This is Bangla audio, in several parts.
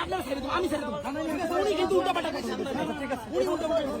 আমি ছেড়ে দেবো উনি কিন্তু উল্টো পাল্টা খাইছেন উনি উল্টো পাল্টা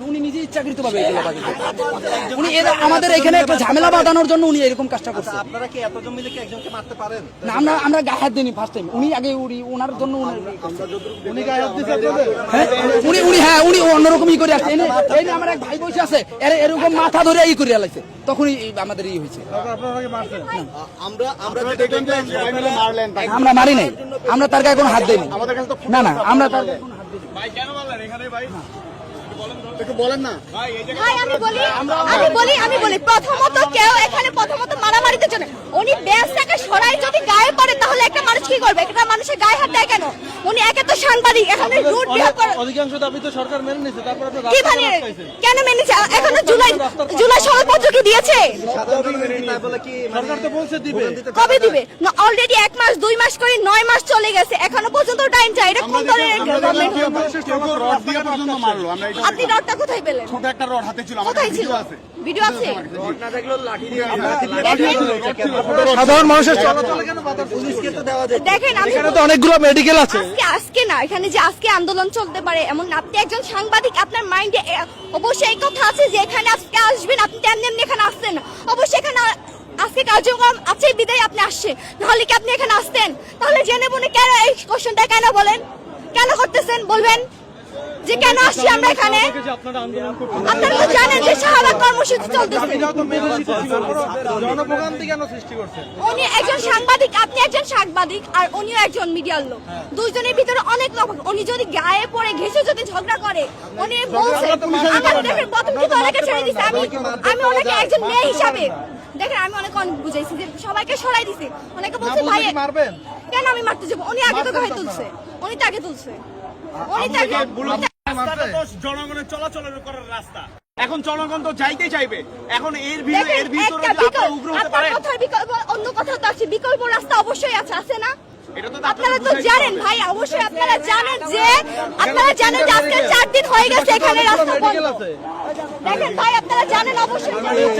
উনি নিজে এগুলো উনি এরা আমাদের এখানে একটা ঝামেলা বাঁধানোর জন্য উনি এরকম কাজটা করছে। আপনারা কি এতজন মিলে কি একজনকে মারতে পারেন? না আমরা আমরা গায়ে হাত দিইনি ফার্স্ট টাইম উনি আগে উনি ওনার জন্য উনি উনি গায়ে হাত দিয়েছে হ্যাঁ, উনি উনি হ্যাঁ উনি অন্যরকম ই করে আসছে। এনে এই আমার এক ভাই বসে আছে এর এরকম মাথা ধরে ই করে আলাইছে। তখনই আমাদের ই হয়েছে। আপনারা কি মারছেন। আমরা আমরা মারি নাই। আমরা তার গায়ে কোনো হাত দিইনি। না না আমরা তার গায়ে কোনো একটু বলেন না। ভাই আমি বলি আমি বলি আমি বলি প্রথমত কেউ এখানে প্রথমত মারামারিতে জন্য উনি ব্যাসটাকে সরাই যদি গায়ে পড়ে তাহলে একটা মানুষ কি করবে? একটা মানুষের গায়ে হাত দেয় কেন? উনি একে তো সাংবাদিক এখানে রুট বিহেভ করে অধিকাংশ দাবি তো সরকার মেনে নিয়েছে তারপর আপনার কি মানে? কেন মেনেছে এখনও জুলাই জুলাই সনদপত্র কি দিয়েছে? সরকার তো বলছে দিবে। কবে দিবে? না অলরেডি এক মাস দুই মাস করে নয় মাস চলে গেছে। এখনও পর্যন্ত টাইম চাই। এটা কোন দলের গভর্নমেন্ট রড দিয়ে আপনি রডটা কোথায় পেলেন? ছোট একটা রড হাতে ছিল আমার কোথায় ছিল? ভিডিও আছে? ভিডিও আছে। সাধারণ মানুষের চলাচলে কেন বাধা পুলিশকে তো দেওয়া যায় দেখেন এখানে তো অনেকগুলো মেডিকেল আছে। আজকে আজকে না এখানে যে আজকে আন্দোলন চলতে পারে এমন আপনি একজন সাংবাদিক আপনার মাইন্ডে অবশ্যই এই কথা আছে যে এখানে আজকে আসবেন আপনি তেমনি এমনি এখানে আসছেন। অবশ্যই এখানে আজকে কার্যক্রম আছে বিদায় আপনি আসছেন। নাহলে কি আপনি এখানে আসতেন? তাহলে জেনে মনে কেন এই কোশ্চেনটা কেন বলেন? কেন করতেছেন? বলবেন? যে কেন আসছি আমরা এখানে? আপনারা তো জানেন যে শাহবাগ কর্মসূচি চলতেছে। উনি একজন সাংবাদিক আপনি একজন সাংবাদিক আর উনিও একজন মিডিয়ার লোক। দুইজনের ভিতরে অনেক তফাৎ উনি যদি গায়ে পড়ে ঘেসে যদি ঝগড়া করে উনি বলছে আমার দেখেন প্রথম থেকে অনেকে ছেড়ে দিছে। আমি আমি ওনাকে একজন মেয়ে হিসাবে। দেখেন আমি অনেক অনেক বুঝাইছি যে সবাইকে সরাই দিছি। অনেকে বলছে ভাই কেন আমি মারতে যাব? উনি আগে তো গায়ে তুলছে। উনি তো আগে তুলছে। উনি তো আগে জনগণের চলাচলের করার রাস্তা। এখন জনগণ তো যাইতে চাইবে। এখন এর ভিতরে এর ভিতরে আপনারা বিকল্প উগ্র হতে অন্য কথা তো আছে। বিকল্প রাস্তা অবশ্যই আছে আছে না? এটা তো আপনারা তো জানেন ভাই অবশ্যই আপনারা জানেন যে আপনারা জানেন যে আজকে চার দিন হয়ে গেছে এখানে রাস্তা বন্ধ। দেখেন ভাই আপনারা জানেন অবশ্যই জানেন।